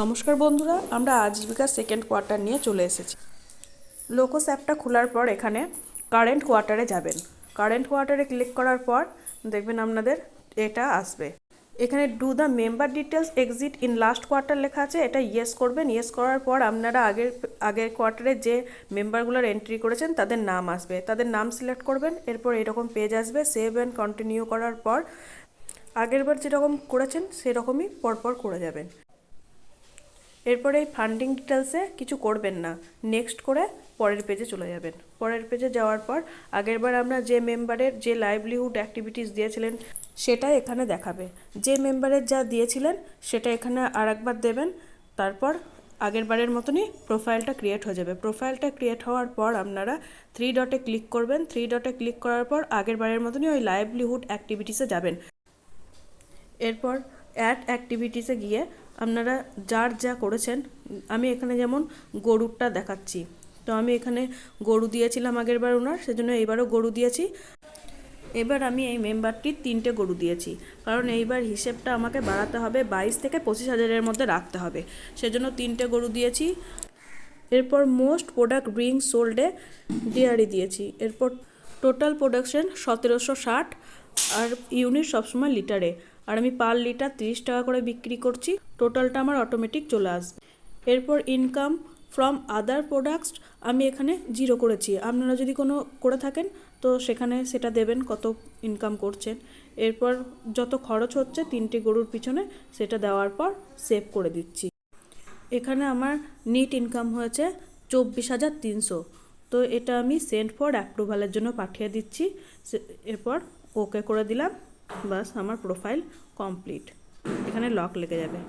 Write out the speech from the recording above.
নমস্কার বন্ধুরা, আমরা আজীবিকার সেকেন্ড কোয়ার্টার নিয়ে চলে এসেছি। লোকোস অ্যাপটা খোলার পর এখানে কারেন্ট কোয়ার্টারে যাবেন। কারেন্ট কোয়ার্টারে ক্লিক করার পর দেখবেন আপনাদের এটা আসবে। এখানে do the member details exit in last quarter লেখা আছে, এটা ইয়েস করবেন। ইয়েস করার পর আপনারা আগের আগের কোয়ার্টারে যে মেম্বারগুলোর এন্ট্রি করেছেন, তাদের নাম আসবে। তাদের নাম সিলেক্ট করবেন, এরপর এরকম পেজ আসবে সেভ অ্যান্ড কন্টিনিউ করার পর আগেরবার যেরকম করেছেন, সেরকমই পরপর করে যাবেন। এরপরে এই ফান্ডিং ডিটেলসে কিছু করবেন না। নেক্সট করে পরের পেজে চলে যাবেন। পরের পেজে যাওয়ার পর আগেরবার আমরা যে মেম্বারের যে লাইভলিহুড অ্যাক্টিভিটিস দিয়েছিলেন, সেটা এখানে দেখাবে। যে মেম্বারের যা দিয়েছিলেন, সেটা এখানে আর একবার দেবেন। তারপর আগের বারের মতনই প্রোফাইলটা ক্রিয়েট হয়ে যাবে। প্রোফাইলটা ক্রিয়েট হওয়ার পর আপনারা থ্রি ডটে ক্লিক করবেন। থ্রি ডটে ক্লিক করার পর আগের বারের মতনই ওই লাইভলিহুড অ্যাক্টিভিটিসে যাবেন। এরপর অ্যাড অ্যাক্টিভিটিসে গিয়ে আপনারা যার যা করেছেন, আমি এখানে যেমন গরুরটা দেখাচ্ছি। তো আমি এখানে গরু দিয়েছিলাম আগের বার ওনার, সেজন্য এইবারও গরু দিয়েছি। এবার আমি এই মেম্বারটির তিনটে গরু দিয়েছি, কারণ এইবার হিসেবটা আমাকে বাড়াতে হবে, বাইশ থেকে পঁচিশ হাজারের মধ্যে রাখতে হবে। সেজন্য তিনটে গরু দিয়েছি। এরপর মোস্ট প্রোডাক্ট ব্রিং সোল্ডে ডেয়ারি দিয়েছি। এরপর টোটাল প্রোডাকশন সতেরোশো ষাট আর ইউনিট সবসময় লিটারে। আর আমি পার লিটার তিরিশ টাকা করে বিক্রি করছি। টোটালটা আমার অটোমেটিক চলে আসবে। এরপর ইনকাম ফ্রম আদার প্রোডাক্টস আমি এখানে জিরো করেছি। আপনারা যদি কোনো করে থাকেন, তো সেখানে সেটা দেবেন কত ইনকাম করছেন এরপর যত খরচ হচ্ছে তিনটি গরুর পিছনে সেটা দেওয়ার পর সেভ করে দিচ্ছি। এখানে আমার নিট ইনকাম হয়েছে চব্বিশ হাজার তিনশো। তো এটা আমি সেন্ট ফর অ্যাপ্রুভালের জন্য পাঠিয়ে দিচ্ছি। এরপর ওকে করে দিলাম। বাস আমার প্রোফাইল কমপ্লিট এখানে লক লেগে যাবে।